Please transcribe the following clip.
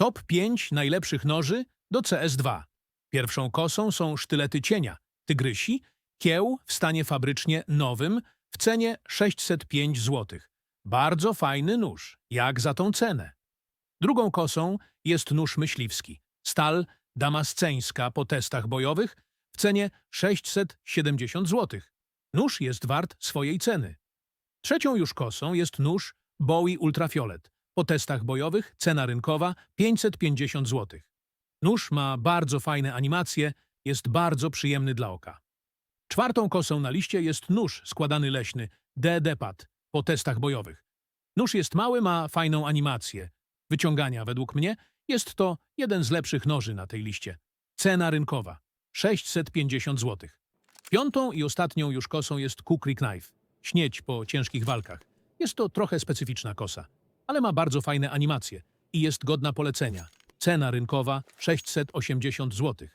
Top 5 najlepszych noży do CS2. Pierwszą kosą są sztylety cienia, tygrysi, kieł w stanie fabrycznie nowym w cenie 605 zł. Bardzo fajny nóż, jak za tą cenę. Drugą kosą jest nóż myśliwski, stal damasceńska po testach bojowych w cenie 670 zł. Nóż jest wart swojej ceny. Trzecią już kosą jest nóż Bowie Ultrafiolet. Po testach bojowych cena rynkowa 550 zł. Nóż ma bardzo fajne animacje, jest bardzo przyjemny dla oka. Czwartą kosą na liście jest nóż składany leśny DD-Pad po testach bojowych. Nóż jest mały, ma fajną animację. Wyciągania według mnie jest to jeden z lepszych noży na tej liście. Cena rynkowa 650 zł. Piątą i ostatnią już kosą jest Kukrik Knife. Śnieć po ciężkich walkach. Jest to trochę specyficzna kosa, ale ma bardzo fajne animacje i jest godna polecenia. Cena rynkowa 680 zł.